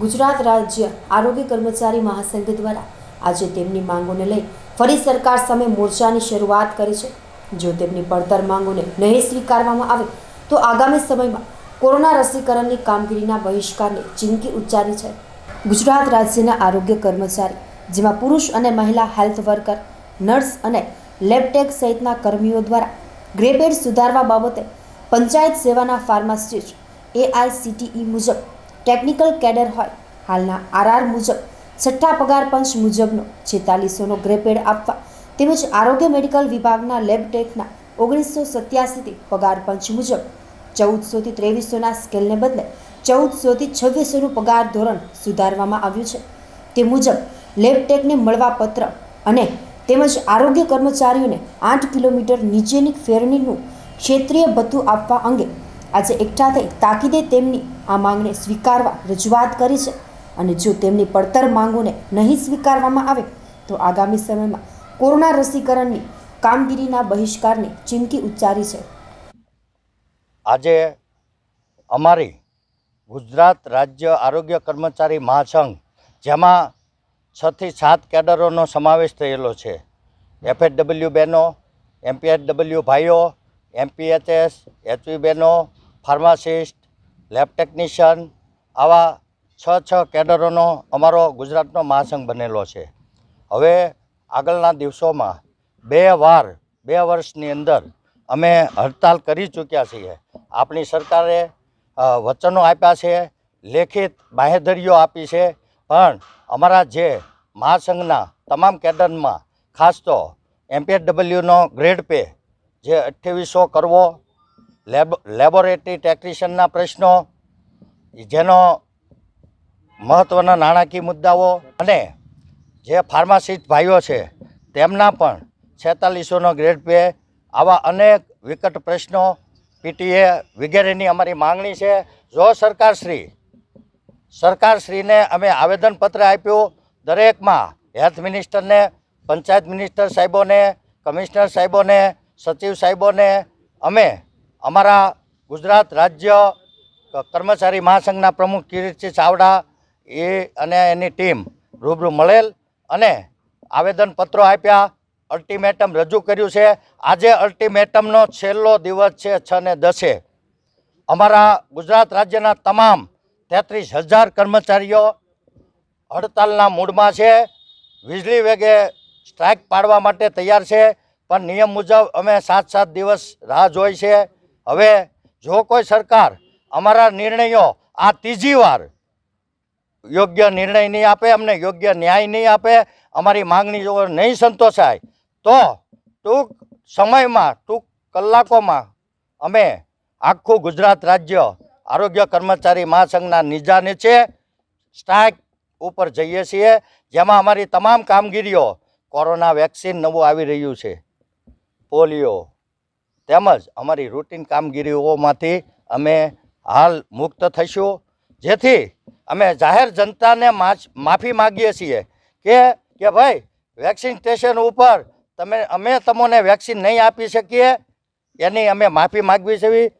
ગુજરાત રાજ્ય આરોગ્ય કર્મચારી મહાસંઘ દ્વારા આજે તેમની માંગોને લઈ ફરી સરકાર સામે મોરચાની શરૂઆત કરી છે. જો તેમની પડતર માંગોને નહીં સ્વીકારવામાં આવે, તો આગામી સમયમાં કોરોના રસીકરણની કામગીરીના બહિષ્કારની ચીમકી ઉચ્ચારી છે. ગુજરાત રાજ્યના આરોગ્ય કર્મચારી, જેમાં પુરુષ અને મહિલા હેલ્થ વર્કર, નર્સ અને લેબટેક સહિતના કર્મીઓ દ્વારા ગ્રેપેડ સુધારવા બાબતે પંચાયત સેવાના ફાર્માસિસ્ટ, એઆઈસીટીઈ મુજબ ટેકનિકલ કેડર હોય. હાલના આરઆર મુજબ છઠ્ઠા પગાર પંચ મુજબનો છેતાલીસોનો ગ્રેપેડ આપવા તેમજ આરોગ્ય મેડિકલ વિભાગના લેબટેકના ઓગણીસો સત્યાસીથી પગાર પંચ મુજબ, ચૌદસોથી ત્રેવીસોના સ્કેલને બદલે ચૌદસોથી છવ્વીસોનું પગાર ધોરણ સુધારવામાં આવ્યું છે. તે મુજબ લેબટેકને મળવા પત્ર અને તેમજ આરોગ્ય કર્મચારીઓને આઠ કિલોમીટર નીચેની ફેરણીનું ક્ષેત્રીય ભથ્થું આપવા અંગે આજે એકઠા થઈ તાકીદે તેમની આ માંગને સ્વીકારવા રજૂઆત કરી છે. અને જો તેમની પડતર માંગોને નહીં સ્વીકારવામાં આવે, તો આગામી સમયમાં કોરોના રસીકરણની કામગીરીના બહિષ્કારની ચીમકી ઉચ્ચારી છે. આજે અમારી ગુજરાત રાજ્ય આરોગ્ય કર્મચારી મહાસંઘ, જેમાં છથી સાત કેડરોનો સમાવેશ થયેલો છે. એફએચડબલ્યુ બહેનો એમપીએચડબલ્યુ ભાઈઓ એમપીએચએસ એચવી બહેનો ફાર્માસિસ્ટ, લેબ ટેકનિશિયન, આવા છ છ કેડરોનો અમારો ગુજરાતનો મહાસંઘ બનેલો છે. હવે આગળના દિવસોમાં બે વાર, બે વર્ષની અંદર અમે હડતાલ કરી ચૂક્યા છીએ. આપણી સરકારે વચનો આપ્યા છે, લેખિત બાહેધરીઓ આપી છે, પણ અમારા જે મહાસંઘના તમામ કેડરમાં, ખાસ તો એમપીએડબલ્યુનો ગ્રેડ પે જે અઠ્યાવીસો કરવો લેબ, લેબોરેટરી ટેકનિશિયનના પ્રશ્નો, જેનો મહત્ત્વના નાણાકીય મુદ્દાઓ અને જે ફાર્માસિસ્ટ ભાઈઓ છે, તેમના પણ છેતાલીસોનો ગ્રેડ પે આવા અનેક વિકટ પ્રશ્નો પીટીએ વગેરેની અમારી માંગણી છે. જો સરકારશ્રી, સરકારશ્રીને અમે આવેદનપત્ર આપ્યું, દરેકમાં હેલ્થ મિનિસ્ટરને, પંચાયત મિનિસ્ટર સાહેબોને, કમિશનર સાહેબોને, સચિવ સાહેબોને, અમે અમારા ગુજરાત રાજ્ય કર્મચારી મહાસંઘના પ્રમુખ કિરીટસિંહ ચાવડા એ અને એની ટીમ રૂબરૂ મળેલ અને આવેદનપત્રો આપ્યા. અલ્ટિમેટમ રજૂ કર્યું છે. આજે અલ્ટિમેટમનો છેલ્લો દિવસ છે છ ને દસે. અમારા ગુજરાત રાજ્યના તમામ તેત્રીસ હજાર કર્મચારીઓ હડતાલના મૂડમાં છે. વીજળી વેગે સ્ટ્રાઇક પાડવા માટે તૈયાર છે. પણ નિયમ મુજબ અમે સાત સાત દિવસ રાહ જોઈ છે. હવે જો કોઈ સરકાર અમારા નિર્ણયો આ ત્રીજી વાર યોગ્ય નિર્ણય નહીં આપે, અમને યોગ્ય ન્યાય નહીં આપે, અમારી માંગણી જો નહીં સંતોષાય, તો ટૂંક સમયમાં, ટૂંક કલાકોમાં અમે આખું ગુજરાત રાજ્ય આરોગ્ય કર્મચારી મહાસંઘના નિજાને નીચે સ્ટ્રાઇક ઉપર જઈએ છીએ, જેમાં અમારી તમામ કામગીરીઓ કોરોના વેક્સિન નવું આવી રહ્યું છે. પોલિયો. તેમજ અમારી રૂટીન કામગીરીઓમાંથી અમે હાલ મુક્ત થઈશું. જેથી અમે જાહેર જનતાને માફી માગીએ છીએ કે કે ભાઈ, વેક્સિન સ્ટેશન ઉપર તમે, અમે તમને વેક્સિન નહીં આપી શકીએ, એની અમે માફી માગવી છે.